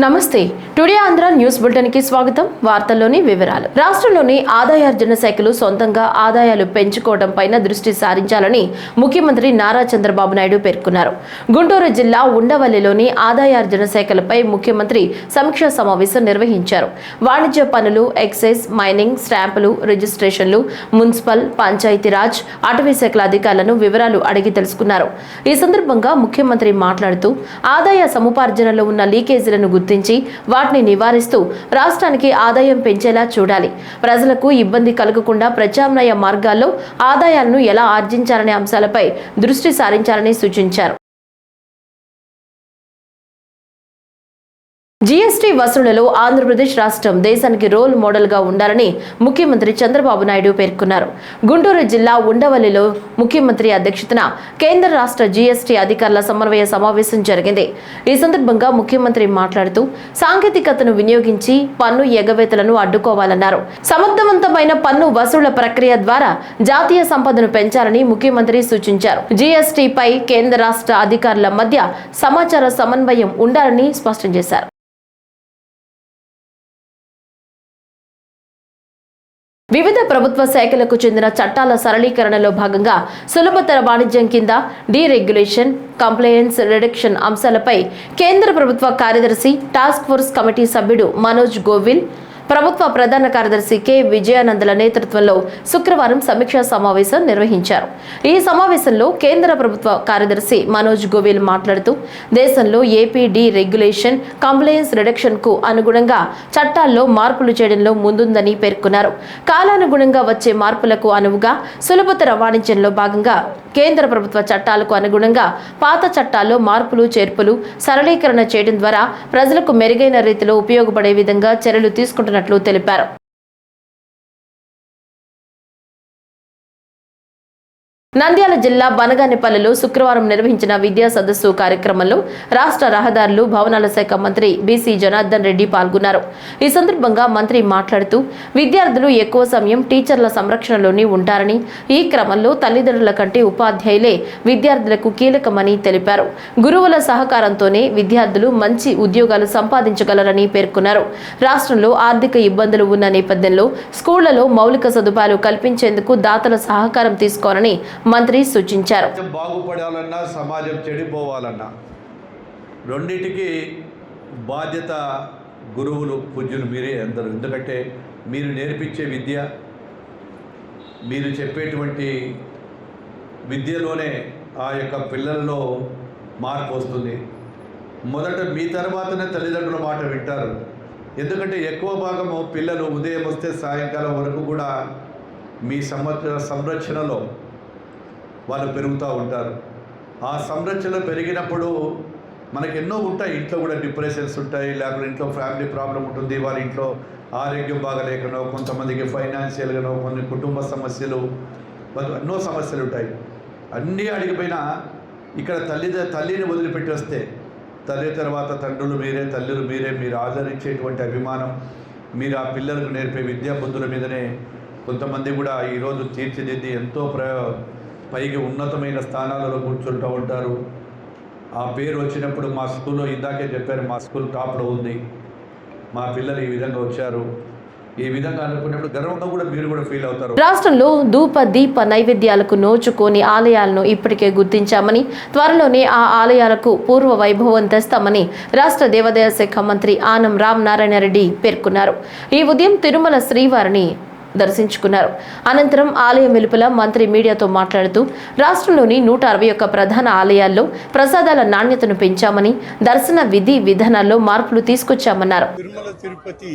नमस्ते। Today Andhra news బులెటిన్కి స్వాగతం. వార్తల్లోని వివరాలు. రాష్ట్రంలోని ఆదాయార్జన శాఖలు సొంతంగా ఆదాయాలు పెంచుకోవడం పైన దృష్టి సారించాలని ముఖ్యమంత్రి నారా చంద్రబాబు నాయుడు పేర్కొన్నారు. గుంటూరు జిల్లా ఉండవల్లిలోని ఆదాయార్జన శాఖలపై ముఖ్యమంత్రి సమీక్షా సమావేశం నిర్వహించారు. వాణిజ్య పనులు ఎక్సైజ్ మైనింగ్ స్టాంపులు రిజిస్ట్రేషన్లు మున్సిపల్ పంచాయతీరాజ్ అటవీ శాఖల అధికారులను వివరాలు అడిగి తెలుసుకున్నారు. ఈ సందర్భంగా ముఖ్యమంత్రి మాట్లాడుతూ ఆదాయ సముపార్జనలో ఉన్న లీకేజీలను గుర్తించి వాటిని నివారిస్తూ రాష్ట్రానికి ఆదాయం పెంచేలా చూడాలి. ప్రజలకు ఇబ్బంది కలగకుండా ప్రత్యామ్నాయ మార్గాల్లో ఆదాయాలను ఎలా ఆర్జించాలనే అంశాలపై దృష్టి సారించాలని సూచించారు. జీఎస్టీ వసూళ్ళలో ఆంధ్రప్రదేశ్ రాష్ట్రం దేశానికి రోల్ మోడల్గా ఉండాలని ముఖ్యమంత్రి చంద్రబాబు నాయుడు పేర్కొన్నారు. గుంటూరు జిల్లా ఉండవల్లిలో ముఖ్యమంత్రి అధ్యక్షతన కేంద్ర రాష్ట్ర జీఎస్టీ అధికారుల సమన్వయ సమావేశం జరిగింది. ఈ సందర్భంగా ముఖ్యమంత్రి మాట్లాడుతూ సాంకేతికతను వినియోగించి పన్ను ఎగవేతలను అడ్డుకోవాలన్నారు. సమర్థవంతమైన పన్ను వసూళ్ళ ప్రక్రియ ద్వారా జాతీయ సంపదను పెంచాలని ముఖ్యమంత్రి సూచించారు. జీఎస్టీపై కేంద్ర రాష్ట్ర అధికారుల మధ్య సమాచార సమన్వయం ఉండాలని స్పష్టం చేశారు. వివిధ ప్రభుత్వ శాఖలకు చెందిన చట్టాల సరళీకరణలో భాగంగా సులభతర వాణిజ్యం కింద డీరెగ్యులేషన్ కంప్లయన్స్ రిడక్షన్ అంశాలపై కేంద్ర ప్రభుత్వ కార్యదర్శి టాస్క్ ఫోర్స్ కమిటీ సభ్యుడు మనోజ్ గోవిల్ ప్రభుత్వ ప్రధాన కార్యదర్శి కె. విజయానందల నేతృత్వంలో శుక్రవారం సమీక్షా సమావేశం నిర్వహించారు. ఈ సమావేశంలో కేంద్ర ప్రభుత్వ కార్యదర్శి మనోజ్ గోవిల్ మాట్లాడుతూ దేశంలో ఏపీడీ రెగ్యులేషన్ కంప్లయన్స్ రిడక్షన్కు అనుగుణంగా చట్టాల్లో మార్పులు చేయడంలో ముందుందని పేర్కొన్నారు. కాలానుగుణంగా వచ్చే మార్పులకు అనువుగా సులభతర వాణిజ్యంలో భాగంగా కేంద్ర ప్రభుత్వ చట్టాలకు అనుగుణంగా పాత చట్టాల్లో మార్పులు చేర్పులు సరళీకరణ చేయడం ద్వారా ప్రజలకు మెరుగైన రీతిలో ఉపయోగపడే విధంగా చర్యలు తీసుకుంటున్నారు. తీసుకుంటున్నట్లు తెలిపారు నంద్యాల జిల్లా బనగానిపల్లిలో శుక్రవారం నిర్వహించిన విద్యా సదస్సు కార్యక్రమంలో రాష్ట్ర రహదారులు భవనాల శాఖ మంత్రి బీసీ జనార్దన్ రెడ్డి పాల్గొన్నారు. ఈ సందర్భంగా మంత్రి మాట్లాడుతూ విద్యార్థులు ఎక్కువ సమయం టీచర్ల సంరక్షణలోనే ఉంటారని ఈ క్రమంలో తల్లిదండ్రుల కంటే ఉపాధ్యాయులే విద్యార్థులకు కీలకమని తెలిపారు. గురువుల సహకారంతోనే విద్యార్థులు మంచి ఉద్యోగాలు సంపాదించగలరని పేర్కొన్నారు. రాష్ట్రంలో ఆర్థిక ఇబ్బందులు ఉన్న నేపథ్యంలో స్కూళ్ళలో మౌలిక సదుపాయాలు కల్పించేందుకు దాతల సహకారం తీసుకోవాలని మంత్రి సూచించారు. బాగుపడాలన్నా సమాజం చెడిపోవాలన్నా రెండింటికి బాధ్యత గురువులు పూజ్యులు మీరే అందరూ. ఎందుకంటే మీరు నేర్పించే విద్య మీరు చెప్పేటువంటి విద్యలోనే ఆ యొక్క పిల్లల్లో మార్పు వస్తుంది. మొదట మీ తర్వాతనే తల్లిదండ్రుల మాట వింటారు. ఎందుకంటే ఎక్కువ భాగము పిల్లలు ఉదయం వస్తే సాయంకాలం వరకు కూడా మీ సంవత్సర సంరక్షణలో వాళ్ళు పెరుగుతూ ఉంటారు. ఆ సంరక్షణ పెరిగినప్పుడు మనకి ఎన్నో ఉంటాయి. ఇంట్లో కూడా డిప్రెషన్స్ ఉంటాయి. లేకపోతే ఇంట్లో ఫ్యామిలీ ప్రాబ్లం ఉంటుంది. వాళ్ళ ఇంట్లో ఆరోగ్యం బాగలేకనో కొంతమందికి ఫైనాన్షియల్గానో కొన్ని కుటుంబ సమస్యలు వాళ్ళు ఎన్నో సమస్యలు ఉంటాయి. అన్నీ అడిగిపోయినా ఇక్కడ తల్లి తల్లిని వదిలిపెట్టి వస్తే తల్లి తర్వాత తండ్రులు మీరే తల్లులు మీరే మీరు ఆదరించేటువంటి అభిమానం మీరు ఆ పిల్లలకు నేర్పే విద్యా బుద్ధుల మీదనే కొంతమంది కూడా ఈరోజు తీర్చిదిద్ది ఎంతో ప్ర పైకి ఉన్నతమైన స్థానాలలో కూర్చుంటూ ఉంటారు. ఆ పేరు వచ్చినప్పుడు మా స్కూల్లో ఇందాకే చెప్పారు మా స్కూల్ టాప్లో ఉంది. మా పిల్లలు ఈ విధంగా వచ్చారు. ఈ విధంగా అనుకున్నప్పుడు గర్వంగా కూడా మీరు కూడా ఫీల్ అవుతారు. రాష్ట్రంలో ధూప దీప నైవేద్యాలకు నోచుకోని ఆలయాలను ఇప్పటికే గుర్తించామని త్వరలోనే ఆ ఆలయాలకు పూర్వ వైభవం తెస్తామని రాష్ట్ర దేవాదాయ శాఖ మంత్రి ఆనం రామ్ నారాయణ రెడ్డి పేర్కొన్నారు. ఈ ఉదయం తిరుమల శ్రీవారిని దర్శించుకున్నారు. అనంతరం ఆలయం వెలుపల మంత్రి మీడియాతో మాట్లాడుతూ రాష్ట్రంలోని నూట అరవై ఒక్క ప్రధాన ఆలయాల్లో ప్రసాదాల నాణ్యతను పెంచామని దర్శన విధి విధానాల్లో మార్పులు తీసుకొచ్చామన్నారు. తిరుమల తిరుపతి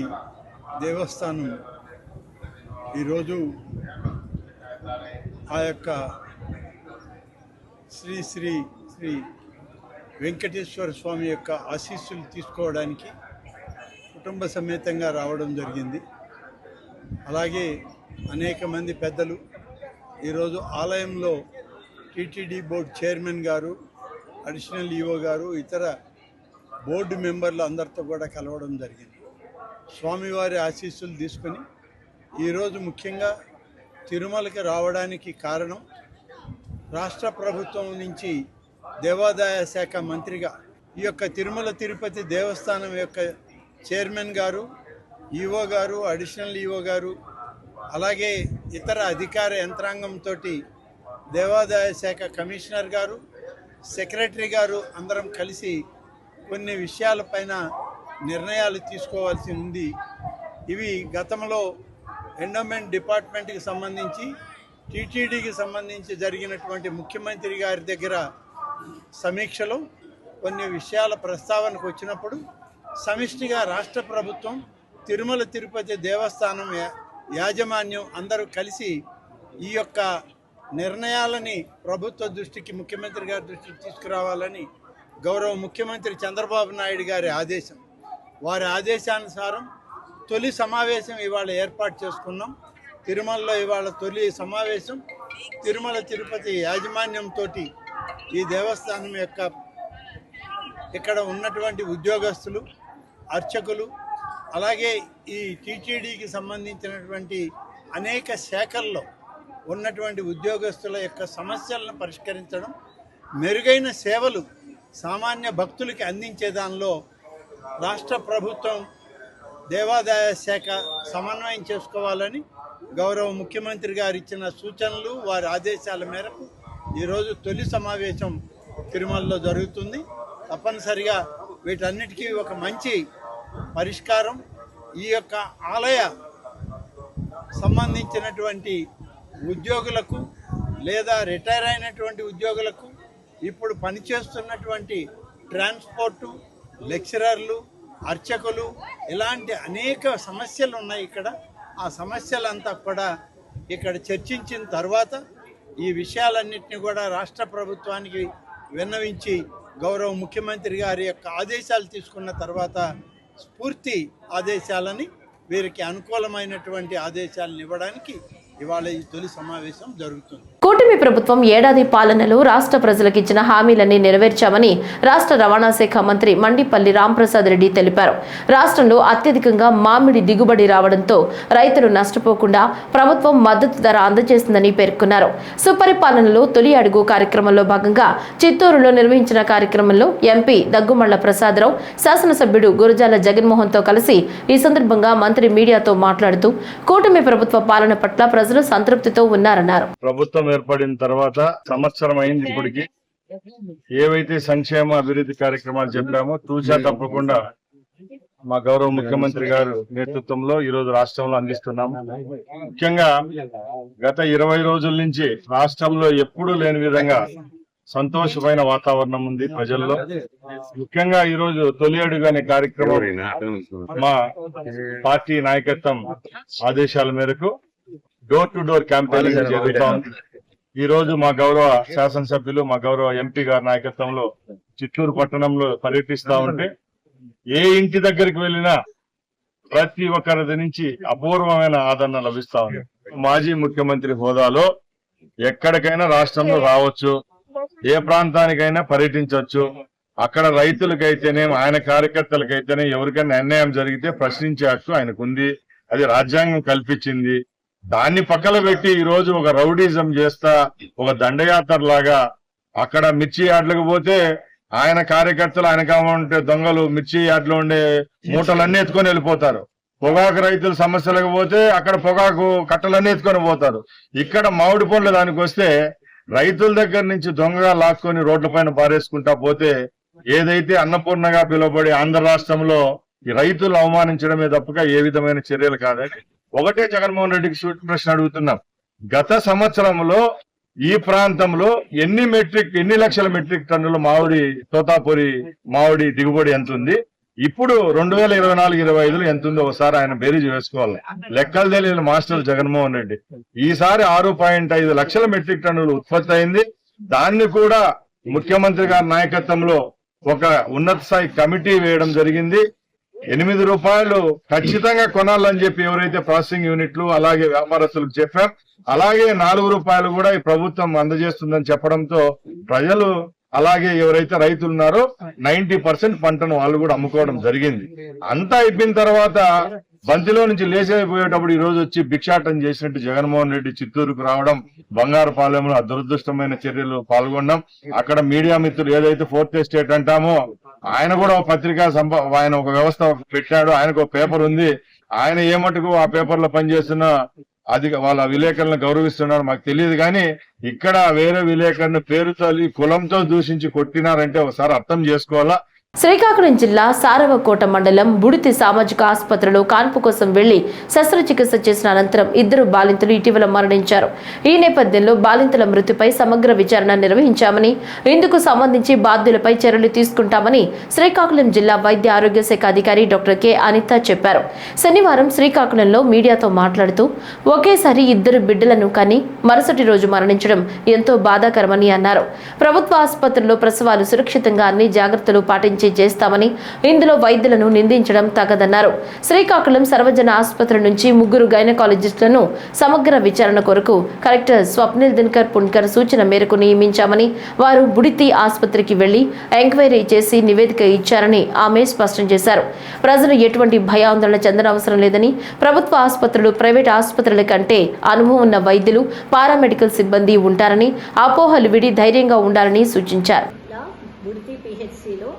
దేవస్థానం ఈరోజు ఆ యొక్క శ్రీ శ్రీ శ్రీ వెంకటేశ్వర స్వామి యొక్క ఆశీస్సులు తీసుకోవడానికి కుటుంబ సమేతంగా రావడం జరిగింది. అలాగే అనేక మంది పెద్దలు ఈరోజు ఆలయంలో టీటీడీ బోర్డు చైర్మన్ గారు అడిషనల్ ఈఓ గారు ఇతర బోర్డు మెంబర్లు అందరితో కూడా కలవడం జరిగింది. స్వామివారి ఆశీస్సులు తీసుకొని ఈరోజు ముఖ్యంగా తిరుమలకి రావడానికి కారణం రాష్ట్ర ప్రభుత్వం నుంచి దేవాదాయ శాఖ మంత్రిగా ఈ యొక్క తిరుమల తిరుపతి దేవస్థానం యొక్క చైర్మన్ గారు ఈఓ గారు అడిషనల్ ఈఓ గారు అలాగే ఇతర అధికార యంత్రాంగంతో దేవాదాయ శాఖ కమిషనర్ గారు సెక్రటరీ గారు అందరం కలిసి కొన్ని విషయాలపైన నిర్ణయాలు తీసుకోవాల్సి ఉంది. ఇవి గతంలో ఎండోమెంట్ డిపార్ట్మెంట్కి సంబంధించి టీటీడీకి సంబంధించి జరిగినటువంటి ముఖ్యమంత్రి గారి దగ్గర సమీక్షలో కొన్ని విషయాల ప్రస్తావనకు వచ్చినప్పుడు సమిష్టిగా రాష్ట్ర ప్రభుత్వం తిరుమల తిరుపతి దేవస్థానం యా- యాజమాన్యం అందరూ కలిసి ఈ యొక్క నిర్ణయాలని ప్రభుత్వ దృష్టికి ముఖ్యమంత్రి గారి దృష్టికి తీసుకురావాలని గౌరవ ముఖ్యమంత్రి చంద్రబాబు నాయుడు గారి ఆదేశం. వారి ఆదేశానుసారం తొలి సమావేశం ఇవాళ ఏర్పాటు చేసుకున్నాం. తిరుమలలో ఇవాళ తొలి సమావేశం. తిరుమల తిరుపతి యాజమాన్యంతో ఈ దేవస్థానం యొక్క ఇక్కడ ఉన్నటువంటి ఉద్యోగస్తులు అర్చకులు అలాగే ఈ టీటీడీకి సంబంధించినటువంటి అనేక శాఖల్లో ఉన్నటువంటి ఉద్యోగస్తుల యొక్క సమస్యలను పరిష్కరించడం మెరుగైన సేవలు సామాన్య భక్తులకి అందించే దానిలో రాష్ట్ర ప్రభుత్వం దేవాదాయ శాఖ సమన్వయం చేసుకోవాలని గౌరవ ముఖ్యమంత్రి గారు ఇచ్చిన సూచనలు వారి ఆదేశాల మేరకు ఈరోజు తొలి సమావేశం తిరుమలలో జరుగుతుంది. తప్పనిసరిగా వీటన్నిటికీ ఒక మంచి పరిష్కారం ఈ యొక్క ఆలయ సంబంధించినటువంటి ఉద్యోగులకు లేదా రిటైర్ అయినటువంటి ఉద్యోగులకు ఇప్పుడు పనిచేస్తున్నటువంటి ట్రాన్స్పోర్టు లెక్చరర్లు అర్చకులు ఇలాంటి అనేక సమస్యలు ఉన్నాయి ఇక్కడ. ఆ సమస్యలంతా కూడా ఇక్కడ చర్చించిన తర్వాత ఈ విషయాలన్నింటినీ కూడా రాష్ట్ర ప్రభుత్వానికి విన్నవించి గౌరవ ముఖ్యమంత్రి గారి యొక్క ఆదేశాలు తీసుకున్న తర్వాత స్ఫూర్తి ఆదేశాలని వీరికి అనుకూలమైనటువంటి ఆదేశాలను ఇవ్వడానికి ఇవాళ ఈ తొలి సమావేశం జరుగుతుంది. కూటమి ప్రభుత్వం ఏడాది పాలనలో రాష్ట్ర ప్రజలకు ఇచ్చిన హామీలన్నీ నెరవేర్చామని రాష్ట్ర రవాణా శాఖ మంత్రి మండిపల్లి రాంప్రసాద్ రెడ్డి తెలిపారు. రాష్ట్రంలో అత్యధికంగా మామిడి దిగుబడి రావడంతో రైతులు నష్టపోకుండా ప్రభుత్వం మద్దతు ధర అందజేసిందని పేర్కొన్నారు. సుపరిపాలనలో తొలి అడుగు కార్యక్రమంలో భాగంగా చిత్తూరులో నిర్వహించిన కార్యక్రమంలో ఎంపీ దగ్గుమళ్ళ ప్రసాదరావు శాసనసభ్యుడు గురజాల జగన్మోహన్తో కలిసి ఈ సందర్భంగా మంత్రి మీడియాతో మాట్లాడుతూ కూటమి ప్రభుత్వ పాలన పట్ల ప్రజలు సంతృప్తితో ఉన్నారన్నారు. ప్రభుత్వం ఏర్పడిన తర్వాత సంవత్సరం అయింది ఇప్పటికి. ఏవైతే సంక్షేమ అభివృద్ధి కార్యక్రమాలు చెప్పామో తూచా తప్పకుండా మా గౌరవ ముఖ్యమంత్రి గారు నేతృత్వంలో ఈ రోజు రాష్ట్రంలో అందిస్తున్నాము. ముఖ్యంగా గత ఇరవై రోజుల నుంచి రాష్ట్రంలో ఎప్పుడూ లేని విధంగా సంతోషమైన వాతావరణం ఉంది ప్రజల్లో. ముఖ్యంగా ఈ రోజు తొలి అడుగు అనే కార్యక్రమం మా పార్టీ నాయకత్వం ఆదేశాల మేరకు డోర్ టు డోర్ క్యాంపెయినింగ్ జరుగుతూ ఉంది ఈ రోజు మా గౌరవ శాసనసభ్యులు మా గౌరవ ఎంపీ గారి నాయకత్వంలో చిత్తూరు పట్టణంలో పర్యటిస్తా ఉంటే ఏ ఇంటి దగ్గరికి వెళ్ళినా ప్రతి ఒక్కరి నుంచి అపూర్వమైన ఆదరణ లభిస్తా ఉంది. మాజీ ముఖ్యమంత్రి హోదాలో ఎక్కడికైనా రాష్ట్రంలో రావచ్చు ఏ ప్రాంతానికైనా పర్యటించవచ్చు. అక్కడ రైతులకైతేనే ఆయన కార్యకర్తలకైతేనే ఎవరికైనా అన్యాయం జరిగితే ప్రశ్నించే హక్కు ఆయనకు ఉంది అది రాజ్యాంగం కల్పించింది. దాన్ని పక్కన పెట్టి ఈ రోజు ఒక రౌడీజం చేస్తా ఒక దండయాత్ర లాగా అక్కడ మిర్చి యాడ్లకు పోతే ఆయన కార్యకర్తలు ఆయన ఉంటే దొంగలు మిర్చి యాడ్లో ఉండే మూటలన్నీ ఎత్తుకొని వెళ్ళిపోతారు. పొగాకు రైతుల సమస్యలకు పోతే అక్కడ పొగాకు కట్టలన్నీ ఎత్తుకొని పోతారు. ఇక్కడ మామిడి పండ్లు దానికి వస్తే రైతుల దగ్గర నుంచి దొంగగా లాక్కొని రోడ్లపైన పారేసుకుంటా పోతే ఏదైతే అన్నపూర్ణగా పిలువబడి ఆంధ్ర రాష్ట్రంలో ఈ రైతులు అవమానించడమే తప్పక ఏ విధమైన చర్యలు కాదని ఒకటే జగన్మోహన్ రెడ్డికి సూటి ప్రశ్న అడుగుతున్నాం. గత సంవత్సరంలో ఈ ప్రాంతంలో ఎన్ని మెట్రిక్ ఎన్ని లక్షల మెట్రిక్ టన్నుల మామిడి తోతాపురి మామిడి దిగుబడి ఎంత ఉంది? ఇప్పుడు రెండు వేల ఇరవై నాలుగు ఇరవై ఐదులో ఎంత ఉందో ఒకసారి ఆయన బేరీజ్ వేసుకోవాలి. లెక్కలు తెలియని మాస్టర్ జగన్మోహన్ రెడ్డి. ఈసారి ఆరు పాయింట్ ఐదు లక్షల మెట్రిక్ టన్నులు ఉత్పత్తి అయింది. దాన్ని కూడా ముఖ్యమంత్రి గారి నాయకత్వంలో ఒక ఉన్నత స్థాయి కమిటీ వేయడం జరిగింది. ఎనిమిది రూపాయలు ఖచ్చితంగా కొనాలని చెప్పి ఎవరైతే ప్రాసెసింగ్ యూనిట్లు అలాగే వ్యాపారస్తులకు చెప్పారు అలాగే నాలుగు రూపాయలు కూడా ఈ ప్రభుత్వం అందజేస్తుందని చెప్పడంతో ప్రజలు అలాగే ఎవరైతే రైతులు ఉన్నారో నైన్టీ పర్సెంట్ పంటను వాళ్ళు కూడా అమ్ముకోవడం జరిగింది. అంతా అయిపోయిన తర్వాత బంతిలో నుంచి లేచైపోయేటప్పుడు ఈ రోజు వచ్చి భిక్షాటం చేసినట్టు జగన్మోహన్ రెడ్డి చిత్తూరుకు రావడం బంగారుపాలెంలో దురదృష్టమైన చర్యలు పాల్గొన్నాం అక్కడ మీడియా మిత్రులు ఏదైతే ఫోర్త్ ఎస్టేట్ అంటామో ఆయన కూడా ఒక పత్రికా సంప ఆయన ఒక వ్యవస్థ పెట్టాడు ఆయనకు ఒక పేపర్ ఉంది. ఆయన ఏ మటుకు ఆ పేపర్లో పనిచేస్తున్న అది వాళ్ళ విలేకరులను గౌరవిస్తున్నారు మాకు తెలియదు కానీ ఇక్కడ వేరే విలేకరుని పేరుతో కులంతో దూషించి కొట్టినారంటే ఒకసారి అర్థం చేసుకోవాలా? శ్రీకాకుళం జిల్లా సారవకోట మండలం బుడితి సామాజిక ఆసుపత్రిలో కాన్పు కోసం వెళ్ళి శస్త్రచికిత్స చేసిన అనంతరం ఇద్దరు బాలింతలు ఇటీవల మరణించారు. ఈ నేపథ్యంలో బాలింతల మృతిపై సమగ్ర విచారణ నిర్వహించామని ఇందుకు సంబంధించి బాధ్యులపై చర్యలు తీసుకుంటామని శ్రీకాకుళం జిల్లా వైద్య ఆరోగ్య శాఖ అధికారి డాక్టర్ కె. అనిత చెప్పారు. శనివారం శ్రీకాకుళంలో మీడియాతో మాట్లాడుతూ ఒకేసారి ఇద్దరు బిడ్డలను కని మరుసటి రోజు మరణించడం ఎంతో బాధాకరమని అన్నారు. ప్రభుత్వ ఆసుపత్రుల్లో ప్రసవాలు సురక్షితంగా అన్ని జాగ్రత్తలు పాటించారు నుంచి చేస్తామని ఇందులో వైద్యులను నిందించడం తగదన్నారు. శ్రీకాకుళం సర్వజన ఆసుపత్రి నుంచి ముగ్గురు గైనకాలజిస్టులను సమగ్ర విచారణ కొరకు కలెక్టర్ స్వప్నిల్ దినకర్ పుణ్కర్ సూచన మేరకు నియమించామని వారు బుడితి ఆసుపత్రికి వెళ్ళి ఎంక్వైరీ చేసి నివేదిక ఇచ్చారని ఆమె స్పష్టం చేశారు. ప్రజలు ఎటువంటి భయాందోళన చెందనవసరం లేదని ప్రభుత్వ ఆసుపత్రులు ప్రైవేట్ ఆసుపత్రుల కంటే అనుభవం ఉన్న వైద్యులు పారామెడికల్ సిబ్బంది ఉంటారని అపోహలు విడి ధైర్యంగా ఉండాలని సూచించారు ఇలా బుడితి పిహెచ్సిలో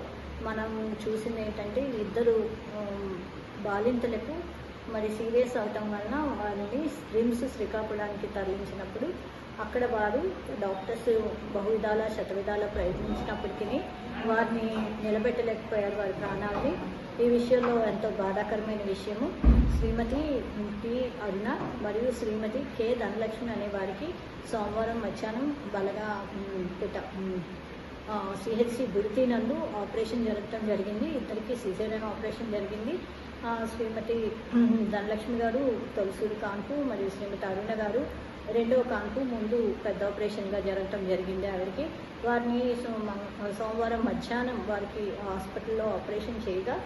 మనం చూసింది ఏంటంటే ఇద్దరు ఉమ్, బాలింతలకు మరి సీరియస్ అవటం వలన వారిని రిమ్స్ శ్రీకాకుళానికి తరలించినప్పుడు అక్కడ వారు డాక్టర్స్ బహువిధాల శతవిధాల ప్రయత్నించినప్పటికీ వారిని నిలబెట్టలేకపోయారు వారి ప్రాణాలని. ఈ విషయంలో ఎంతో బాధాకరమైన విషయము. శ్రీమతి పి అరుణ మరియు శ్రీమతి కె. ధనలక్ష్మి అనే వారికి సోమవారం మధ్యాహ్నం బలగా పెట్ట పుట్ట సిహెచ్సి గుడితి నందు ఆపరేషన్ జరగటం జరిగింది. ఇద్దరికి సిజేరియన్ ఆపరేషన్ జరిగింది. శ్రీమతి ధనలక్ష్మి గారు తొలసూరి కాన్పు మరియు శ్రీమతి అరుణ గారు రెండవ కాన్పు ముందు పెద్ద ఆపరేషన్గా జరగటం జరిగింది ఆవిడకి. వారిని సోమవారం మధ్యాహ్నం వారికి హాస్పిటల్లో ఆపరేషన్ చేయగా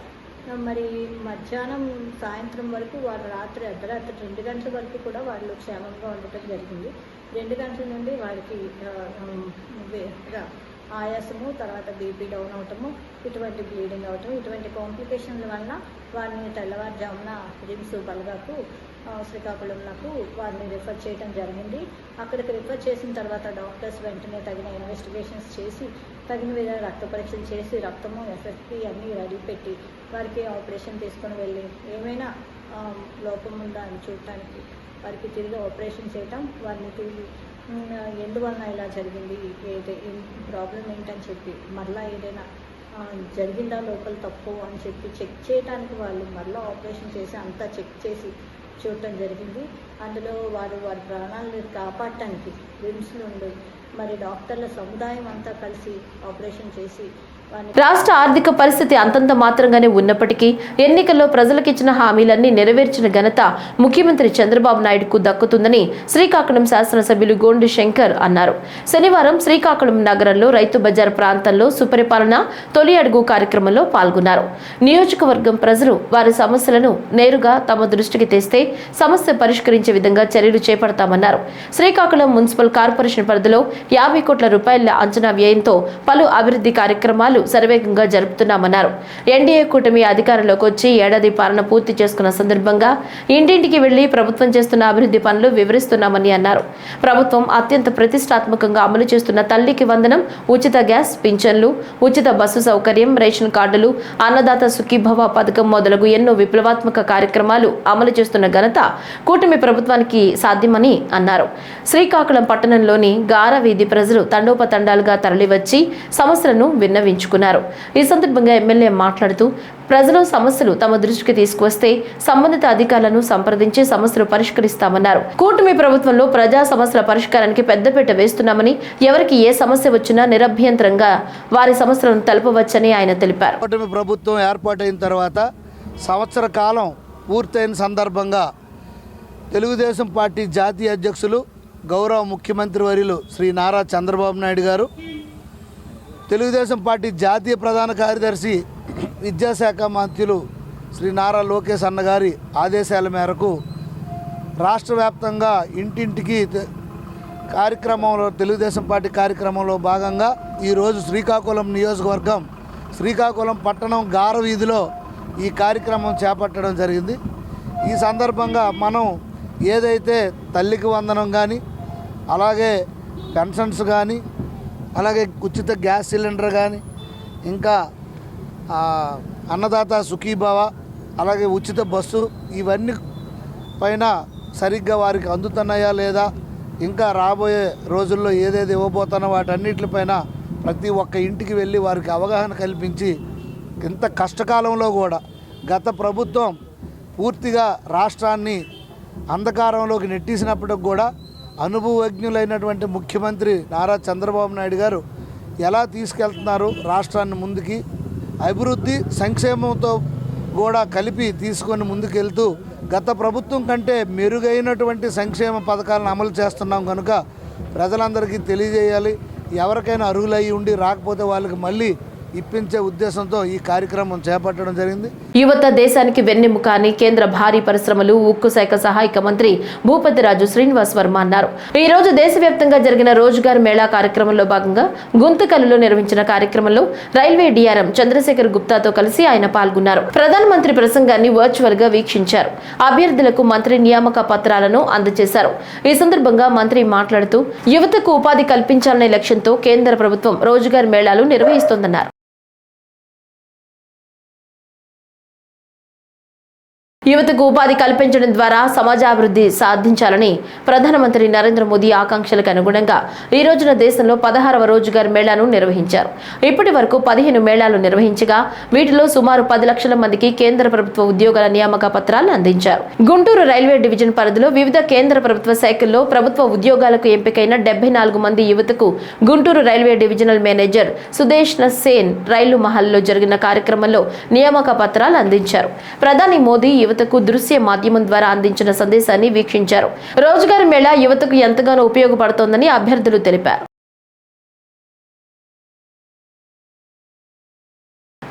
మరి మధ్యాహ్నం సాయంత్రం వరకు వారు రాత్రి అర్ధరాత్రి రెండు గంటల వరకు కూడా వాళ్ళు క్షేమంగా ఉండటం జరిగింది. రెండు గంటల నుండి వారికి ఆయాసము తర్వాత బీపీ డౌన్ అవటము ఇటువంటి బ్లీడింగ్ అవటం ఇటువంటి కాంప్లికేషన్ల వలన వారిని తెల్లవారుజామున రిమ్స్ బలగాకు ఆ, వారిని రిఫర్ చేయడం జరిగింది. అక్కడికి రిఫర్ చేసిన తర్వాత డాక్టర్స్ వెంటనే తగిన ఇన్వెస్టిగేషన్స్ చేసి తగిన విధంగా రక్త పరీక్షలు చేసి రక్తము ఎఫెక్ట్కి అన్నీ రెడీ పెట్టి వారికి ఆపరేషన్ తీసుకొని వెళ్ళి ఏమైనా లోపం ఉందా అని చూడటానికి వారికి తిరిగి ఆపరేషన్ చేయటం వారిని తిరిగి ఎందువలన ఇలా జరిగింది? ఏది ప్రాబ్లం ఏంటని చెప్పి మరలా ఏదైనా జరిగిందా? లోపల తప్పు అని చెప్పి చెక్ చేయడానికి వాళ్ళు మరలా ఆపరేషన్ చేసి అంతా చెక్ చేసి చూడటం జరిగింది. అందులో వారు వారి ప్రాణాలను కాపాడటానికి రిమ్స్ నుండి మరి డాక్టర్ల సముదాయం అంతా కలిసి ఆపరేషన్ చేసి రాష్ట్ర ఆర్థిక పరిస్థితి అంతంత మాత్రంగానే ఉన్నప్పటికీ ఎన్నికల్లో ప్రజలకిచ్చిన హామీలన్నీ నెరవేర్చిన ఘనత ముఖ్యమంత్రి చంద్రబాబు నాయుడుకు దక్కుతుందని శ్రీకాకుళం శాసనసభ్యులు గోండు శంకర్ అన్నారు. శనివారం శ్రీకాకుళం నగరంలో రైతు బజార్ ప్రాంతంలో సుపరిపాలన తొలి అడుగు కార్యక్రమంలో పాల్గొన్నారు. నియోజకవర్గం ప్రజలు వారి సమస్యలను నేరుగా తమ దృష్టికి తెస్తే సమస్య పరిష్కరించే విధంగా చర్యలు చేపడతామన్నారు. శ్రీకాకుళం మున్సిపల్ కార్పొరేషన్ పరిధిలో యాభై కోట్ల రూపాయల అంచనా వ్యయంతో పలు అభివృద్ధి కార్యక్రమాలు శరవేగంగా జరుపుతున్నామన్నారు. ఎన్డీఏ కూటమి అధికారంలోకి వచ్చి ఏడాది పాలన పూర్తి చేసుకున్న సందర్భంగా ఇంటింటికి వెళ్ళి ప్రభుత్వం చేస్తున్న అభివృద్ధి పనులు వివరిస్తున్నామని అన్నారు. ప్రభుత్వం అత్యంత ప్రతిష్టాత్మకంగా అమలు చేస్తున్న తల్లికి వందనం ఉచిత గ్యాస్ పింఛన్లు ఉచిత బస్సు సౌకర్యం రేషన్ కార్డులు అన్నదాత సుఖీభవ పథకం మొదలగు ఎన్నో విప్లవాత్మక కార్యక్రమాలు అమలు చేస్తున్న ఘనత కూటమి ప్రభుత్వానికి సాధ్యమని అన్నారు. శ్రీకాకుళం పట్టణంలోని గార వీధి ప్రజలు తండోపతండాలుగా తరలివచ్చి సమస్యలను విన్నవించు విన్నవించుకున్నారు ఈ సందర్భంగా ఎమ్మెల్యే మాట్లాడుతూ ప్రజలు సమస్యలు తమ దృష్టికి తీసుకువస్తే సంబంధిత అధికారులను సంప్రదించి సమస్యలు పరిష్కరిస్తామన్నారు. కూటమి ప్రభుత్వంలో ప్రజా సమస్యల పరిష్కారానికి పెద్దపీట వేస్తున్నామని ఎవరికి ఏ సమస్య వచ్చినా నిరభ్యంతరంగా వారి సమస్యలను తెలపవచ్చని ఆయన తెలిపారు. కూటమి ప్రభుత్వం ఏర్పాటైన తర్వాత సంవత్సర కాలం పూర్తయిన సందర్భంగా తెలుగుదేశం పార్టీ జాతీయ అధ్యక్షులు గౌరవ ముఖ్యమంత్రి వర్యులు శ్రీ నారా చంద్రబాబు నాయుడు గారు తెలుగుదేశం పార్టీ జాతీయ ప్రధాన కార్యదర్శి విద్యాశాఖ మంత్రులు శ్రీ నారా లోకేష్ అన్నగారి ఆదేశాల మేరకు రాష్ట్ర వ్యాప్తంగా ఇంటింటికి కార్యక్రమంలో తెలుగుదేశం పార్టీ కార్యక్రమంలో భాగంగా ఈరోజు శ్రీకాకుళం నియోజకవర్గం శ్రీకాకుళం పట్టణం గార వీధిలో ఈ కార్యక్రమం చేపట్టడం జరిగింది. ఈ సందర్భంగా మనం ఏదైతే తల్లికి వందనం కానీ అలాగే పెన్షన్స్ కానీ అలాగే ఉచిత గ్యాస్ సిలిండర్ కానీ ఇంకా అన్నదాత సుఖీభావ అలాగే ఉచిత బస్సు ఇవన్నీ పైన సరిగ్గా వారికి అందుతున్నాయా లేదా ఇంకా రాబోయే రోజుల్లో ఏదేది ఇవ్వబోతున్నా వాటన్నిటిపైన ప్రతి ఒక్క ఇంటికి వెళ్ళి వారికి అవగాహన కల్పించి ఇంత కష్టకాలంలో కూడా గత ప్రభుత్వం పూర్తిగా రాష్ట్రాన్ని అంధకారంలోకి నెట్టేసినప్పటికి కూడా అనుభవజ్ఞులైనటువంటి ముఖ్యమంత్రి నారా చంద్రబాబు నాయుడు గారు ఎలా తీసుకెళ్తున్నారు రాష్ట్రాన్ని ముందుకి అభివృద్ధి సంక్షేమంతో కూడా కలిపి తీసుకొని ముందుకెళ్తూ గత ప్రభుత్వం కంటే మెరుగైనటువంటి సంక్షేమ పథకాలను అమలు చేస్తున్నాం కనుక ప్రజలందరికీ తెలియజేయాలి. ఎవరికైనా అర్హులయ్యి ఉండి రాకపోతే వాళ్ళకి మళ్ళీ ఇప్పించే ఉద్దేశంతో ఈ కార్యక్రమం చేపట్టడం జరిగింది. యువత దేశానికి వెన్నెముక అని కేంద్ర భారీ పరిశ్రమలు ఉక్కు శాఖ సహాయక మంత్రి భూపతిరాజు శ్రీనివాస్ వర్మ అన్నారు. ఈ రోజు దేశవ్యాప్తంగా జరిగిన రోజ్గార్ మేళా కార్యక్రమంలో భాగంగా గుంతకల్లులో నిర్వహించిన కార్యక్రమంలో రైల్వే డిఆర్ఎం చంద్రశేఖర్ గుప్తాతో కలిసి ఆయన పాల్గొన్నారు. ప్రధానమంత్రి ప్రసంగాన్ని వర్చువల్గా వీక్షించారు. అభ్యర్థులకు మంత్రి నియామక పత్రాలను అందజేశారు. ఈ సందర్భంగా మంత్రి మాట్లాడుతూ యువతకు ఉపాధి కల్పించాలనే లక్ష్యంతో కేంద్ర ప్రభుత్వం రోజ్గార్ మేళాలు నిర్వహిస్తోందన్నారు. యువతకు ఉపాధి కల్పించడం ద్వారా సమాజాభివృద్ధి సాధించాలని ప్రధానమంత్రి నరేంద్ర మోదీ ఆకాంక్షలకు అనుగుణంగా ఈ రోజున దేశంలో పదహారవ రోజుగారు మేళాను నిర్వహించారు. ఇప్పటి వరకు పదిహేను మేళాలు నిర్వహించగా వీటిలో సుమారు పది లక్షల మందికి కేంద్ర ప్రభుత్వ ఉద్యోగాల నియామక పత్రాలను అందించారు. గుంటూరు రైల్వే డివిజన్ పరిధిలో వివిధ కేంద్ర ప్రభుత్వ శాఖల్లో ప్రభుత్వ ఉద్యోగాలకు ఎంపికైన డెబ్బై నాలుగు మంది యువతకు Guntur railway divisional manager Sudeshna Sen రైలు మహల్లో జరిగిన కార్యక్రమంలో నియామక పత్రాలు అందించారు. ప్రధాని మోదీ యువతకు దృశ్య మాధ్యమం ద్వారా అందించిన సందేశాన్ని వీక్షించారు. రోజుగార్ మేళా యువతకు ఎంతగానో ఉపయోగపడుతోందని అభ్యర్థులు తెలిపారు.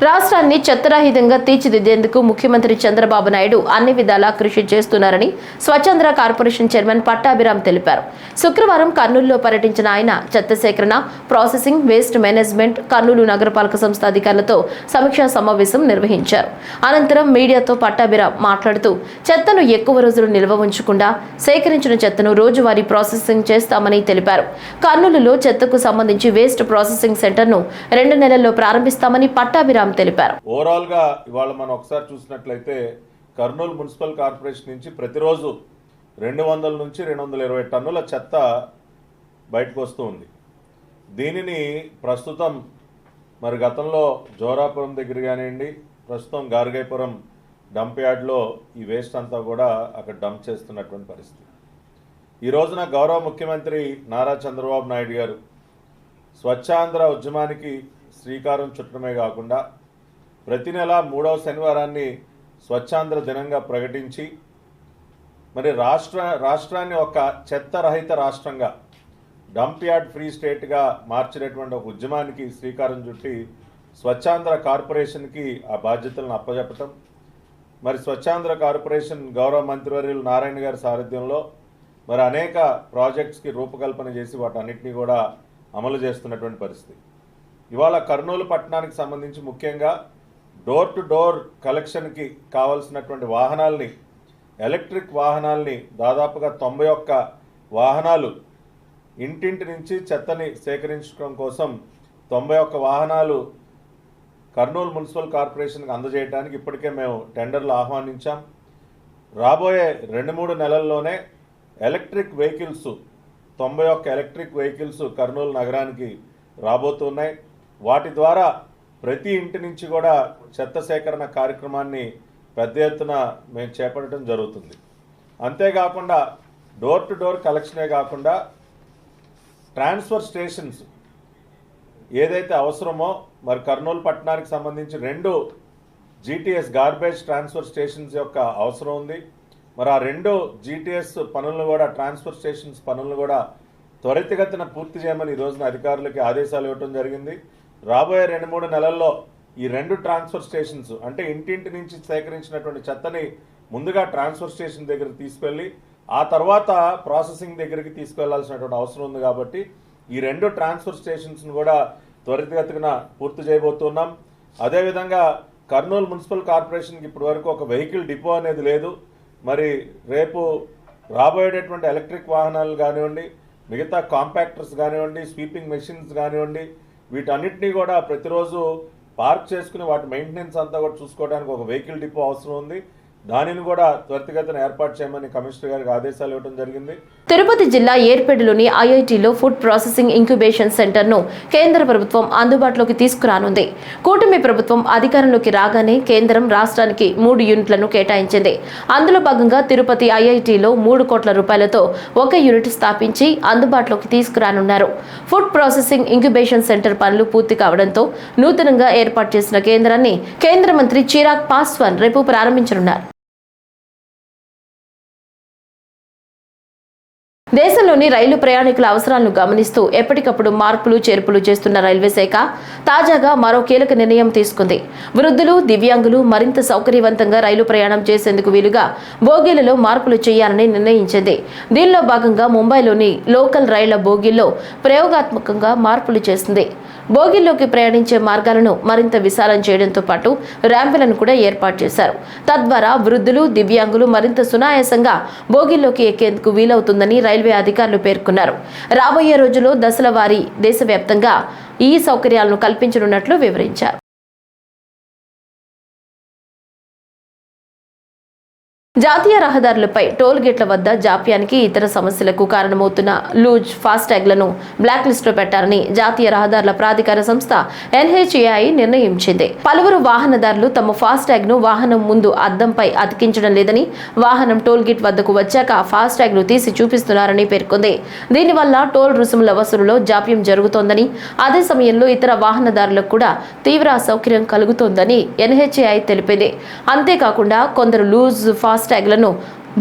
రాష్ట్రాన్ని చెత్తరహితంగా తీర్చిదిద్దేందుకు ముఖ్యమంత్రి చంద్రబాబు నాయుడు అన్ని విధాలా కృషి చేస్తున్నారని స్వచ్ఛంద్ర కార్పొరేషన్ చైర్మన్ పట్టాభిరామ్ తెలిపారు. శుక్రవారం కర్నూలులో పర్యటించిన ఆయన చెత్త సేకరణ ప్రాసెసింగ్ వేస్ట్ మేనేజ్మెంట్ కర్నూలు నగరపాలక సంస్థ అధికారులతో సమీక్షా సమావేశం నిర్వహించారు. అనంతరం మీడియాతో పట్టాభిరామ్ మాట్లాడుతూ చెత్తను ఎక్కువ రోజులు నిల్వ ఉంచకుండా సేకరించిన చెత్తను రోజువారీ ప్రాసెసింగ్ చేస్తామని తెలిపారు. కర్నూలులో చెత్తకు సంబంధించి వేస్ట్ ప్రాసెసింగ్ సెంటర్ను రెండు నెలల్లో ప్రారంభిస్తామని పట్టాభిరామ్ తెలిపారు. ఓవరాల్గా ఇవాళ మనం ఒకసారి చూసినట్లయితే కర్నూలు మున్సిపల్ కార్పొరేషన్ నుంచి ప్రతిరోజు రెండు వందల నుంచి రెండు వందల ఇరవై టన్నుల చెత్త బయటకు వస్తూ ఉంది. దీనిని ప్రస్తుతం మరి గతంలో జోరాపురం దగ్గర కానివ్వండి ప్రస్తుతం గార్గైపురం డంప్ యార్డ్లో ఈ వేస్ట్ అంతా కూడా అక్కడ డంప్ చేస్తున్నటువంటి పరిస్థితి. ఈ రోజున గౌరవ ముఖ్యమంత్రి నారా చంద్రబాబు నాయుడు గారు స్వచ్ఛాంధ్ర ఉద్యమానికి శ్రీకారం చుట్టడమే కాకుండా ప్రతి నెల మూడవ శనివారాన్ని స్వచ్ఛాంధ్ర దినంగా ప్రకటించి మరి రాష్ట్ర రాష్ట్రాన్ని ఒక చెత్త రహిత రాష్ట్రంగా డంప్ యార్డ్ ఫ్రీ స్టేట్గా మార్చినటువంటి ఒక ఉద్యమానికి శ్రీకారం చుట్టి స్వచ్ఛాంధ్ర కార్పొరేషన్కి ఆ బాధ్యతలను అప్పజెప్పటం. మరి స్వచ్ఛాంధ్ర కార్పొరేషన్ గౌరవ మంత్రివర్యులు నారాయణ గారి సారథ్యంలో మరి అనేక ప్రాజెక్ట్స్కి రూపకల్పన చేసి వాటన్నిటిని కూడా అమలు చేస్తున్నటువంటి పరిస్థితి. ఇవాళ కర్నూలు పట్టణానికి సంబంధించి ముఖ్యంగా డోర్ టు డోర్ కలెక్షన్కి కావాల్సినటువంటి వాహనాల్ని ఎలక్ట్రిక్ వాహనాల్ని దాదాపుగా తొంభై ఒక్క వాహనాలు ఇంటింటి నుంచి చెత్తని సేకరించడం కోసం తొంభై ఒక్క వాహనాలు కర్నూలు మున్సిపల్ కార్పొరేషన్కి అందజేయడానికి ఇప్పటికే మేము టెండర్లు ఆహ్వానించాం. రాబోయే రెండు మూడు నెలల్లోనే ఎలక్ట్రిక్ వెహికల్స్ తొంభై ఒక్క ఎలక్ట్రిక్ వెహికల్స్ కర్నూలు నగరానికి రాబోతున్నాయి. వాటి ద్వారా ప్రతి ఇంటి నుంచి కూడా చెత్త సేకరణ కార్యక్రమాన్ని పెద్ద ఎత్తున మేము చేపట్టడం జరుగుతుంది. అంతేకాకుండా డోర్ టు డోర్ కలెక్షనే కాకుండా ట్రాన్స్ఫర్ స్టేషన్స్ ఏదైతే అవసరమో మరి కర్నూలు పట్టణానికి సంబంధించి రెండు జీటీఎస్ గార్బేజ్ ట్రాన్స్ఫర్ స్టేషన్స్ యొక్క అవసరం ఉంది. మరి ఆ రెండు జీటీఎస్ పనులను కూడా ట్రాన్స్ఫర్ స్టేషన్స్ పనులను కూడా త్వరితగతిన పూర్తి చేయమని ఈ రోజున అధికారులకి ఆదేశాలు ఇవ్వడం జరిగింది. రాబోయే రెండు మూడు నెలల్లో ఈ రెండు ట్రాన్స్ఫర్ స్టేషన్స్ అంటే ఇంటింటి నుంచి సేకరించినటువంటి చెత్తని ముందుగా ట్రాన్స్ఫర్ స్టేషన్ దగ్గర తీసుకెళ్ళి ఆ తర్వాత ప్రాసెసింగ్ దగ్గరికి తీసుకెళ్ళాల్సినటువంటి అవసరం ఉంది కాబట్టి ఈ రెండు ట్రాన్స్ఫర్ స్టేషన్స్ను కూడా త్వరితగతిన పూర్తి చేయబోతున్నాం. అదేవిధంగా కర్నూలు మున్సిపల్ కార్పొరేషన్కి ఇప్పటి వరకు ఒక వెహికల్ డిపో అనేది లేదు. మరి రేపు రాబోయేటటువంటి ఎలక్ట్రిక్ వాహనాలు కానివ్వండి మిగతా కాంపాక్టర్స్ కానివ్వండి స్వీపింగ్ మెషిన్స్ కానివ్వండి వీటన్నిటినీ కూడా ప్రతిరోజు పార్క్ చేసుకుని వాటి మెయింటెనెన్స్ అంతా కూడా చూసుకోవడానికి ఒక వెహికల్ డిపో అవసరం ఉంది. దానిని కూడా త్వరితగతిన ఏర్పాటు చేయమని కమిషనర్ గారికి ఆదేశాలు ఇవ్వడం జరిగింది. తిరుపతి జిల్లా ఏర్పేటలోని ఐఐటిలో ఫుడ్ ప్రాసెసింగ్ ఇంక్యుబేషన్ సెంటర్ను కేంద్ర ప్రభుత్వం అందుబాటులోకి తీసుకురానుంది. కూటమి ప్రభుత్వం అధికారంలోకి రాగానే కేంద్రం రాష్ట్రానికి మూడు యూనిట్లను కేటాయించింది. అందులో భాగంగా తిరుపతి ఐఐటిలో మూడు కోట్ల రూపాయలతో ఒక యూనిట్ స్థాపించి అందుబాటులోకి తీసుకురానున్నారు. ఫుడ్ ప్రాసెసింగ్ ఇంక్యుబేషన్ సెంటర్ పనులు పూర్తి కావడంతో నూతనంగా ఏర్పాటు చేసిన కేంద్రాన్ని కేంద్ర మంత్రి చిరాగ్ పాస్వాన్ రేపు ప్రారంభించనున్నారు. దేశంలోని రైలు ప్రయాణికుల అవసరాలను గమనిస్తూ ఎప్పటికప్పుడు మార్పులు చేర్పులు చేస్తున్న రైల్వే శాఖ తాజాగా మరో కీలక నిర్ణయం తీసుకుంది. వృద్ధులు దివ్యాంగులు మరింత సౌకర్యవంతంగా రైలు ప్రయాణం చేసేందుకు వీలుగా బోగీలలో మార్పులు చేయాలని నిర్ణయించింది. దీనిలో భాగంగా ముంబైలోని లోకల్ రైళ్ళ బోగీల్లో ప్రయోగాత్మకంగా మార్పులు చేసింది. బోగిల్లోకి ప్రయాణించే మార్గాలను మరింత విశాలం చేయడంతో పాటు ర్యాంపులను కూడా ఏర్పాటు చేశారు. తద్వారా వృద్ధులు దివ్యాంగులు మరింత సునాయాసంగా బోగిల్లోకి ఎక్కేందుకు వీలవుతుందని రైల్వే అధికారులు పేర్కొన్నారు. రాబోయే రోజుల్లో దశల వారీ దేశవ్యాప్తంగా ఈ సౌకర్యాలను కల్పించనున్నట్లు వివరించారు. జాతీయ రహదారులపై టోల్ గేట్ల వద్ద జాప్యానికి ఇతర సమస్యలకు కారణమవుతున్న లూజ్ ఫాస్టాగ్లను బ్లాక్ లిస్టులో పెట్టారని జాతీయ రహదారుల ప్రాధికార సంస్థ ఎన్హెచ్ఏఐ నిర్ణయించింది. పలువురు వాహనదారులు తమ ఫాస్టాగ్ను వాహనం ముందు అద్దంపై అతికించడం లేదని వాహనం టోల్ గేట్ వద్దకు వచ్చాక ఫాస్టాగ్ను తీసి చూపిస్తున్నారని పేర్కొంది. దీనివల్ల టోల్ రుసుముల వసూలులో జాప్యం జరుగుతోందని అదే సమయంలో ఇతర వాహనదారులకు కూడా తీవ్ర అసౌకర్యం కలుగుతోందని ఎన్హెచ్ఏఐ తెలిపింది. అంతేకాకుండా కొందరు లూజ్ ఫాస్ట్ ఫాస్టాగ్లను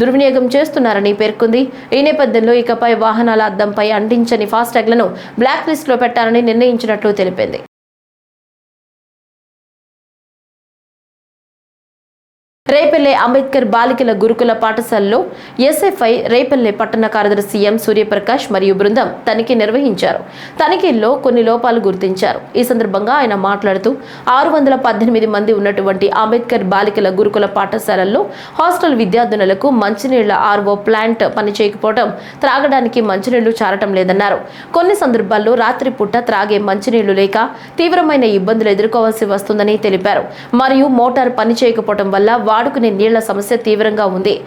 దుర్వినియోగం చేస్తున్నారని పేర్కొంది. ఈ నేపథ్యంలో ఇకపై వాహనాల అద్దంపై అంటించని ఫాస్టాగ్లను బ్లాక్ లిస్టులో పెట్టాలని నిర్ణయించినట్లు తెలిపింది. రేపల్లె అంబేద్కర్ బాలికల గురుకుల పాఠశాలలో ఎస్ఎఫ్ఐ రేపల్లె పట్టణ కార్యదర్శి ఎం సూర్యప్రకాష్ మరియు బృందం తనిఖీ నిర్వహించారు. తనిఖీల్లో కొన్ని లోపాలు గుర్తించారు. ఈ సందర్భంగా ఆయన మాట్లాడుతూ ఆరు వందల పద్దెనిమిది మంది ఉన్నటువంటి అంబేద్కర్ బాలికల గురుకుల పాఠశాలల్లో హాస్టల్ విద్యార్థినులకు మంచినీళ్ళ ఆర్వో ప్లాంట్ పనిచేయకపోవడం త్రాగడానికి మంచినీళ్ళు చారటం లేదన్నారు. కొన్ని సందర్భాల్లో రాత్రిపూట త్రాగే మంచినీళ్ళు లేక తీవ్రమైన ఇబ్బందులు ఎదుర్కోవాల్సి వస్తుందని తెలిపారు. మరియు మోటార్ పనిచేయకపోవడం వల్ల వాడుకునే నీళ్ళ సమస్య తీవ్రంగా ఉంది.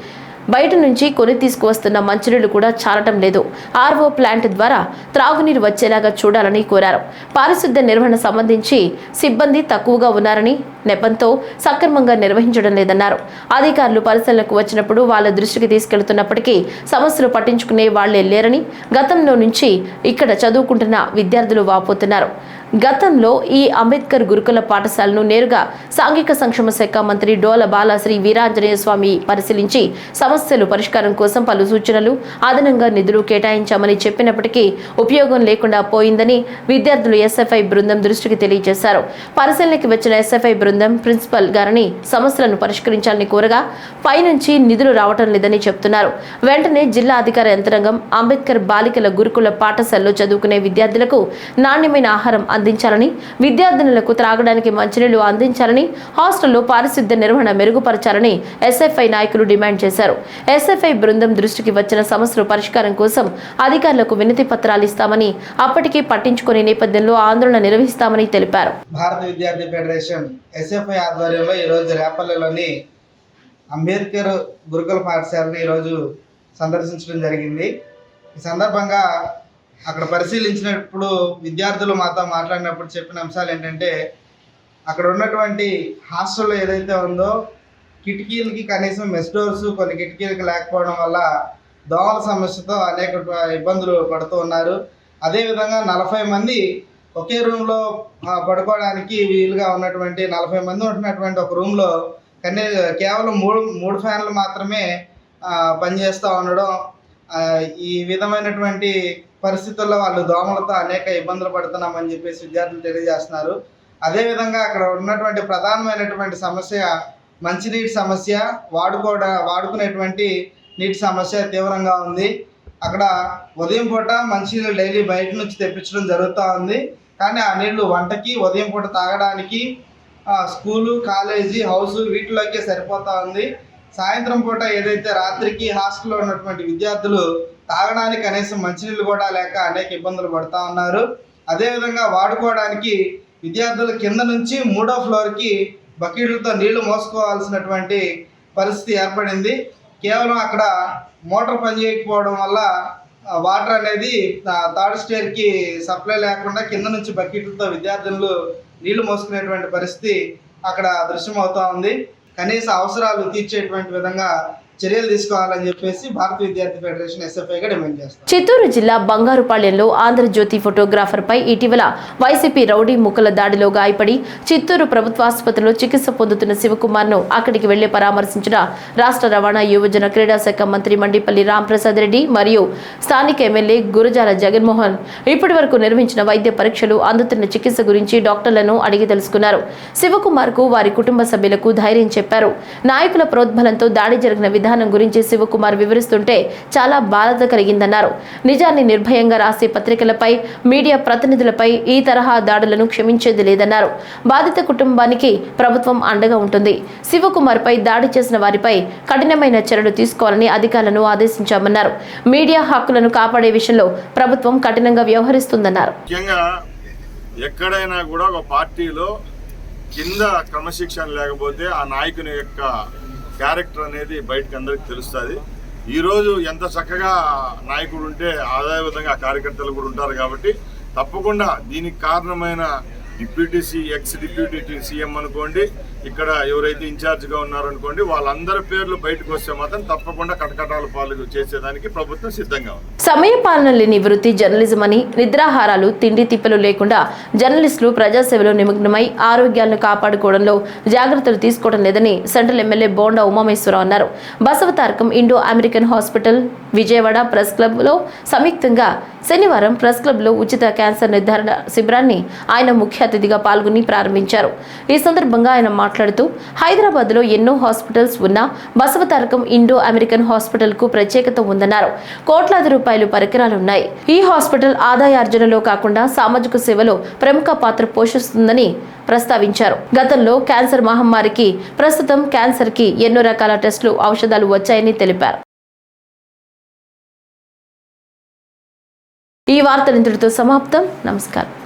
బయట నుంచి కొని తీసుకువస్తున్న మంచినీళ్ళు కూడా చాలటం లేదు. ఆర్ఓ ప్లాంట్ ద్వారా త్రాగునీరు వచ్చేలాగా చూడాలని కోరారు. పారిశుద్ధ్య నిర్వహణ సంబంధించి సిబ్బంది తక్కువగా ఉన్నారని నెపంతో సక్రమంగా నిర్వహించడం లేదన్నారు. అధికారులు పరిశీలనకు వచ్చినప్పుడు వాళ్ళ దృష్టికి తీసుకెళ్తున్నప్పటికీ సమస్యలు పట్టించుకునే వాళ్ళే లేరని గతంలో నుంచి ఇక్కడ చదువుకుంటున్న విద్యార్థులు వాపోతున్నారు. గతంలో ఈ అంబేద్కర్ గురుకుల పాఠశాలను నేరుగా సాంఘిక సంక్షేమ శాఖ మంత్రి డోల బాలాశ్రీ వీరాంజనేయ స్వామి పరిశీలించి సమస్యలు పరిష్కారం కోసం పలు సూచనలు అదనంగా నిధులు కేటాయించామని చెప్పినప్పటికీ ఉపయోగం లేకుండా పోయిందని విద్యార్థులు ఎస్ఎఫ్ఐ బృందం దృష్టికి తెలియజేశారు. పరిశీలనకి వచ్చిన ఎస్ఎఫ్ఐ బృందం ప్రిన్సిపల్ గారిని సమస్యలను పరిష్కరించాలని కోరగా పైనుంచి నిధులు రావటం లేదని చెప్తున్నారు. వెంటనే జిల్లా అధికార యంత్రాంగం అంబేద్కర్ బాలికల గురుకుల పాఠశాలలో చదువుకునే విద్యార్థులకు నాణ్యమైన ఆహారం అందించాలని విద్యార్థినులకు త్రాగడానికి మంచినీళ్ళు అందించాలని హాస్టల్లో పారిశుద్ధ్య నిర్వహణ మెరుగుపరచాలని ఎస్ఎఫ్ఐ నాయకులు డిమాండ్ చేశారు. ఎస్ఎఫ్ఐ బృందం దృష్టికి వచ్చిన సమస్యల పరిష్కారం కోసం అధికారులకు వినతి పత్రాలు ఇస్తామని అప్పటికీ పట్టించుకునే నేపథ్యంలో ఆందోళన నిర్వహిస్తామని తెలిపారు. భారత విద్యార్థి ఫెడరేషన్ ఎస్ఎఫ్ఐ ఆధ్వర్యంలో ఈరోజు రేపల్లెలోని అంబేద్కర్ గురుకుల పాఠశాలను ఈరోజు సందర్శించడం జరిగింది. ఈ సందర్భంగా అక్కడ పరిశీలించినప్పుడు విద్యార్థులు మాతో మాట్లాడినప్పుడు చెప్పిన అంశాలు ఏంటంటే అక్కడ ఉన్నటువంటి హాస్టల్లో ఏదైతే ఉందో కిటికీలకి కనీసం మెస్ డోర్స్ కొన్ని కిటికీలకి లేకపోవడం వల్ల దోమల సమస్యతో అనేక ఇబ్బందులు పడుతూ ఉన్నారు. అదేవిధంగా నలభై మంది ఒకే రూమ్లో పడుకోవడానికి వీలుగా ఉన్నటువంటి నలభై మంది ఉంటున్నటువంటి ఒక రూమ్లో కనీ కేవలం మూడు మూడు ఫ్యాన్లు మాత్రమే పనిచేస్తూ ఉండడం ఈ విధమైనటువంటి పరిస్థితుల్లో వాళ్ళు దోమలతో అనేక ఇబ్బందులు పడుతున్నామని చెప్పేసి విద్యార్థులు తెలియజేస్తున్నారు. అదేవిధంగా అక్కడ ఉన్నటువంటి ప్రధానమైనటువంటి సమస్య మంచినీటి సమస్య వాడుకోవడం వాడుకునేటువంటి నీటి సమస్య తీవ్రంగా ఉంది. అక్కడ ఉదయం పూట మంచినీళ్ళు డైలీ బయట నుంచి తెప్పించడం జరుగుతూ ఉంది. కానీ ఆ నీళ్ళు వంటకి ఉదయం పూట తాగడానికి స్కూలు కాలేజీ హౌస్ వీటిలోకే సరిపోతూ ఉంది. సాయంత్రం పూట ఏదైతే రాత్రికి హాస్టల్లో ఉన్నటువంటి విద్యార్థులు తాగడానికి కనీసం మంచినీళ్ళు కూడా లేక అనేక ఇబ్బందులు పడుతూ ఉన్నారు. అదేవిధంగా వాడుకోవడానికి విద్యార్థులు కింద నుంచి మూడో ఫ్లోర్కి బకెట్లతో నీళ్ళు మోసుకోవాల్సినటువంటి పరిస్థితి ఏర్పడింది. కేవలం అక్కడ మోటార్ పనిచేయకపోవడం వల్ల వాటర్ అనేది థర్డ్ స్టేర్కి సప్లై లేకుండా కింద నుంచి బకెట్లతో విద్యార్థులు నీళ్ళు మోసుకునేటువంటి పరిస్థితి అక్కడ దృశ్యమవుతూ ఉంది. కనీస అవసరాలు తీర్చేటువంటి విధంగా చర్యలు తీసుకోవాలని చెప్పేసి భారత విద్యార్థి ఫెడరేషన్ ఎస్ఎఫ్ఐగా డిమాండ్ చిత్తూరు జిల్లా బంగారుపాళ్యంలో ఆంధ్రజ్యోతి ఫోటోగ్రాఫర్ పై ఇటీవల వైసీపీ రౌడీ ముక్కల దాడిలో గాయపడి చిత్తూరు ప్రభుత్వ ఆసుపత్రిలో చికిత్స పొందుతున్న శివకుమార్ను అక్కడికి వెళ్ళి పరామర్శించిన రాష్ట్ర రవాణా యువజన క్రీడా శాఖ మంత్రి మండిపల్లి రాంప్రసాద్ రెడ్డి మరియు స్థానిక ఎమ్మెల్యే గురజాల జగన్మోహన్ ఇప్పటి వరకు నిర్వహించిన వైద్య పరీక్షలు అందుతున్న చికిత్స గురించి డాక్టర్లను అడిగి తెలుసుకున్నారు. శివకుమార్కు వారి కుటుంబ సభ్యులకు ధైర్యం చెప్పారు. నాయకుల ప్రోద్బలంతో దాడి జరిగిన విధానం గురించి శివకుమార్ వివరిస్తుంటే చాలా బాధ కలిగిందన్నారు. నిజాన్ని నిర్భయంగా రాసే పత్రికలపై మీడియా ప్రతినిధులపై ఈ తరహా దాడులను క్షమించేది లేదన్నారు. బాధిత కుటుంబానికి ప్రభుత్వం అండగా ఉంటుంది. శివకుమార్ పై దాడి చేసిన వారిపై కఠినమైన చర్యలు తీసుకోవాలని అధికారులను ఆదేశించామన్నారు. మీడియా హక్కులను కాపాడే విషయంలో ప్రభుత్వం కఠినంగా వ్యవహరిస్తుందన్నారు. ఎక్కడైనా కూడా ఒక పార్టీలో కింద క్రమశిక్షణ లేకపోతే ఆ నాయకుని యొక్క క్యారెక్టర్ అనేది బయటకు అందరికి తెలుస్తుంది. ఈరోజు ఎంత చక్కగా నాయకుడు ఉంటే అదే విధంగా కార్యకర్తలు కూడా ఉంటారు కాబట్టి తప్పకుండా దీనికి కారణమైన deputy C X deputy CM అనుకోండి ఇక్కడ ఎవరైతే ఇన్ఛార్జ్గా ఉన్నారనుకోండి వాళ్ళందరి పేర్లు బయటకు వస్తే మాత్రం తప్పకుండా కటకటాల పాలు చేసేదానికి ప్రభుత్వం సిద్ధంగా ఉంది. సమయపాలన లేని వృత్తి జర్నలిజం అని నిద్రాహారాలు తిండి తిప్పలు లేకుండా జర్నలిస్టులు ప్రజాసేవలో నిమగ్నమై ఆరోగ్యాలను కాపాడుకోవడంలో జాగ్రత్తలు తీసుకోవడం లేదని సెంట్రల్ ఎమ్మెల్యే బోండా ఉమామేశ్వరరావు అన్నారు. Basavatarakam Indo American hospital Vijayawada press క్లబ్లో సంయుక్తంగా శనివారం ప్రెస్ క్లబ్లో ఉచిత క్యాన్సర్ నిర్ధారణ శిబిరాన్ని ఆయన ముఖ్య అతిథిగా పాల్గొని ప్రారంభించారు. ఈ సందర్భంగా ఆయన మాట్లాడుతూ హైదరాబాద్లో ఎన్నో హాస్పిటల్స్ ఉన్నా బసవతారకం ఇండో అమెరికన్ హాస్పిటల్కు ప్రత్యేకత ఉందన్నారు. కోట్లాది రూపాయలు పరికరాలున్నాయి. ఈ హాస్పిటల్ ఆదాయార్జనలో కాకుండా సామాజిక సేవలో ప్రముఖ పాత్ర పోషిస్తుందని ప్రస్తావించారు. గతంలో క్యాన్సర్ మహమ్మారికి ప్రస్తుతం క్యాన్సర్కి ఎన్నో రకాల టెస్టులు ఔషధాలు వచ్చాయని తెలిపారు. ఈ వార్త ఇంతటితో సమాప్తం. నమస్కారం.